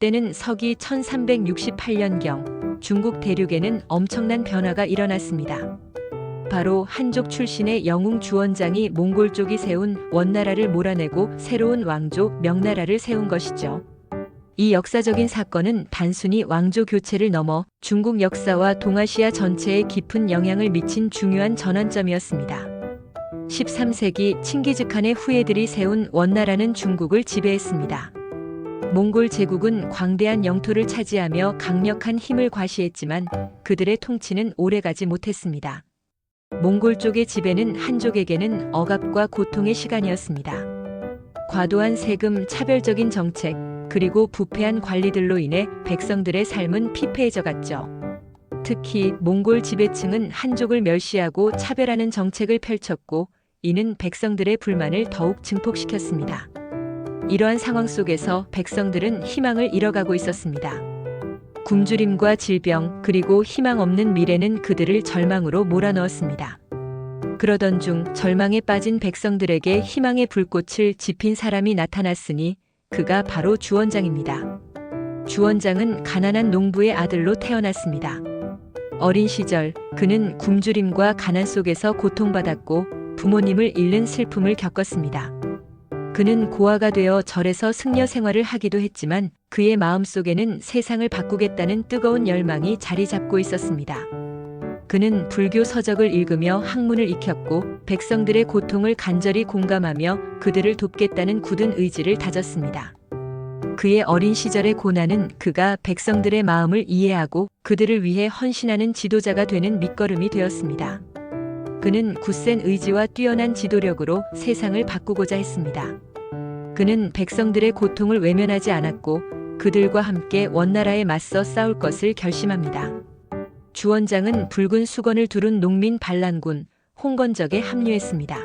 때는 서기 1368년경 중국 대륙에는 엄청난 변화가 일어났습니다. 바로 한족 출신의 영웅 주원장이 몽골 쪽이 세운 원나라를 몰아내고 새로운 왕조 명나라를 세운 것이죠. 이 역사적인 사건은 단순히 왕조 교체를 넘어 중국 역사와 동아시아 전체에 깊은 영향을 미친 중요한 전환점이었습니다. 13세기 칭기즈칸의 후예들이 세운 원나라는 중국을 지배했습니다. 몽골 제국은 광대한 영토를 차지하며 강력한 힘을 과시했지만 그들의 통치는 오래가지 못했습니다. 몽골 쪽의 지배는 한족에게는 억압과 고통의 시간이었습니다. 과도한 세금, 차별적인 정책, 그리고 부패한 관리들로 인해 백성들의 삶은 피폐해져 갔죠. 특히 몽골 지배층은 한족을 멸시하고 차별하는 정책을 펼쳤고 이는 백성들의 불만을 더욱 증폭시켰습니다. 이러한 상황 속에서 백성들은 희망을 잃어가고 있었습니다. 굶주림과 질병 그리고 희망 없는 미래는 그들을 절망으로 몰아넣었습니다. 그러던 중 절망에 빠진 백성들에게 희망의 불꽃을 지핀 사람이 나타났으니 그가 바로 주원장입니다. 주원장은 가난한 농부의 아들로 태어났습니다. 어린 시절 그는 굶주림과 가난 속에서 고통받았고 부모님을 잃는 슬픔을 겪었습니다. 그는 고아가 되어 절에서 승려 생활을 하기도 했지만 그의 마음속에는 세상을 바꾸겠다는 뜨거운 열망이 자리 잡고 있었습니다. 그는 불교 서적을 읽으며 학문을 익혔고 백성들의 고통을 간절히 공감하며 그들을 돕겠다는 굳은 의지를 다졌습니다. 그의 어린 시절의 고난은 그가 백성들의 마음을 이해하고 그들을 위해 헌신하는 지도자가 되는 밑거름이 되었습니다. 그는 굳센 의지와 뛰어난 지도력으로 세상을 바꾸고자 했습니다. 그는 백성들의 고통을 외면하지 않았고 그들과 함께 원나라에 맞서 싸울 것을 결심합니다. 주원장은 붉은 수건을 두른 농민 반란군 홍건적에 합류했습니다.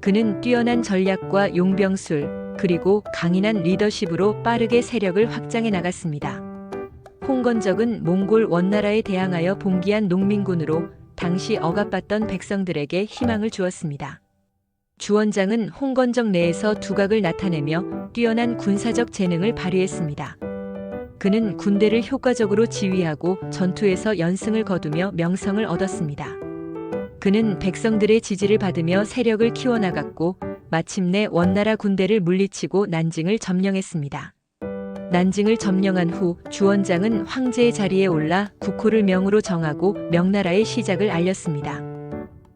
그는 뛰어난 전략과 용병술 그리고 강인한 리더십으로 빠르게 세력을 확장해 나갔습니다. 홍건적은 몽골 원나라에 대항하여 봉기한 농민군으로 당시 억압받던 백성들에게 희망을 주었습니다. 주원장은 홍건적 내에서 두각을 나타내며 뛰어난 군사적 재능을 발휘했습니다. 그는 군대를 효과적으로 지휘하고 전투에서 연승을 거두며 명성을 얻었습니다. 그는 백성들의 지지를 받으며 세력을 키워나갔고 마침내 원나라 군대를 물리치고 난징을 점령했습니다. 난징을 점령한 후 주원장은 황제의 자리에 올라 국호를 명으로 정하고 명나라의 시작을 알렸습니다.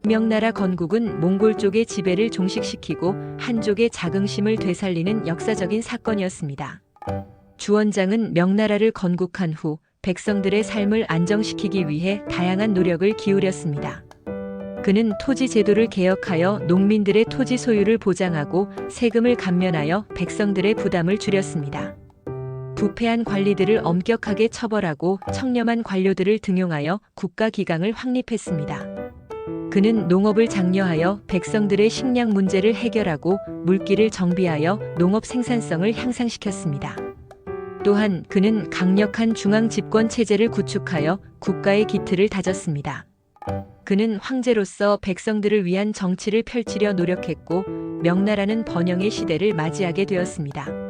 명나라 건국은 몽골 쪽의 지배를 종식시키고 한족의 자긍심을 되살리는 역사적인 사건이었습니다. 주원장은 명나라를 건국한 후 백성들의 삶을 안정시키기 위해 다양한 노력을 기울였습니다. 그는 토지 제도를 개혁하여 농민들의 토지 소유를 보장하고 세금을 감면하여 백성들의 부담을 줄였습니다. 부패한 관리들을 엄격하게 처벌하고 청렴한 관료들을 등용하여 국가 기강을 확립했습니다. 그는 농업을 장려하여 백성들의 식량 문제를 해결하고 물기를 정비하여 농업 생산성을 향상시켰습니다. 또한 그는 강력한 중앙 집권 체제를 구축하여 국가의 기틀을 다졌습니다. 그는 황제로서 백성들을 위한 정치를 펼치려 노력했고 명나라는 번영의 시대를 맞이하게 되었습니다.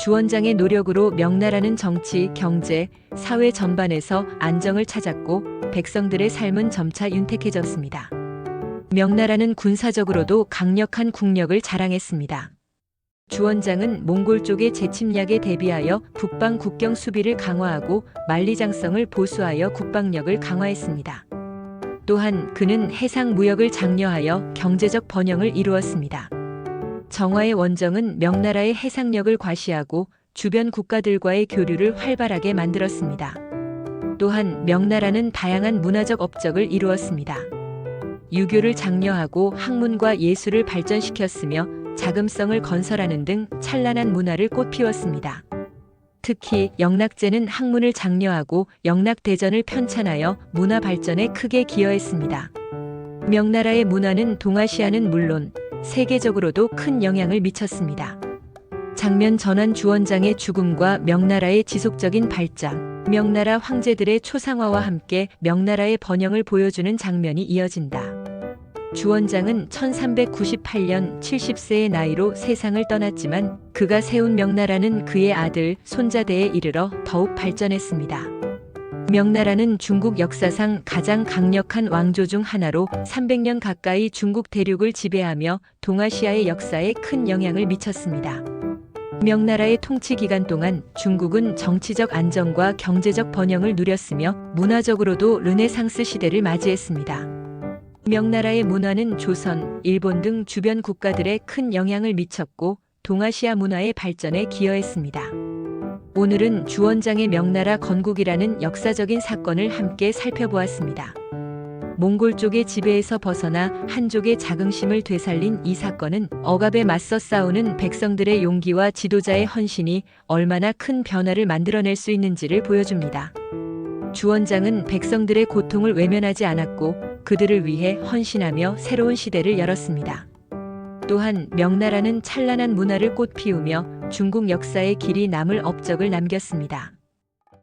주원장의 노력으로 명나라는 정치, 경제, 사회 전반에서 안정을 찾았고 백성들의 삶은 점차 윤택해졌습니다. 명나라는 군사적으로도 강력한 국력을 자랑했습니다. 주원장은 몽골 쪽의 재침략에 대비하여 북방 국경 수비를 강화하고 만리장성을 보수하여 국방력을 강화했습니다. 또한 그는 해상 무역을 장려하여 경제적 번영을 이루었습니다. 정화의 원정은 명나라의 해상력을 과시하고 주변 국가들과의 교류를 활발하게 만들었습니다. 또한 명나라는 다양한 문화적 업적을 이루었습니다. 유교를 장려하고 학문과 예술을 발전시켰으며 자금성을 건설하는 등 찬란한 문화를 꽃피웠습니다. 특히 영락제는 학문을 장려하고 영락대전을 편찬하여 문화 발전에 크게 기여했습니다. 명나라의 문화는 동아시아는 물론 세계적으로도 큰 영향을 미쳤습니다. 장면 전환 주원장의 죽음과 명나라의 지속적인 발전, 명나라 황제들의 초상화와 함께 명나라의 번영을 보여주는 장면이 이어진다. 주 원장은 1398년 70세의 나이로 세상을 떠났지만 그가 세운 명나라는 그의 아들, 손자대에 이르러 더욱 발전했습니다. 명나라는 중국 역사상 가장 강력한 왕조 중 하나로 300년 가까이 중국 대륙을 지배하며 동아시아의 역사에 큰 영향을 미쳤습니다. 명나라의 통치 기간 동안 중국은 정치적 안정과 경제적 번영을 누렸으며 문화적으로도 르네상스 시대를 맞이했습니다. 명나라의 문화는 조선, 일본 등 주변 국가들에 큰 영향을 미쳤고 동아시아 문화의 발전에 기여했습니다. 오늘은 주원장의 명나라 건국이라는 역사적인 사건을 함께 살펴보았습니다. 몽골 쪽의 지배에서 벗어나 한족의 자긍심을 되살린 이 사건은 억압에 맞서 싸우는 백성들의 용기와 지도자의 헌신이 얼마나 큰 변화를 만들어낼 수 있는지를 보여줍니다. 주원장은 백성들의 고통을 외면하지 않았고 그들을 위해 헌신하며 새로운 시대를 열었습니다. 또한 명나라는 찬란한 문화를 꽃피우며 중국 역사의 길이 남을 업적을 남겼습니다.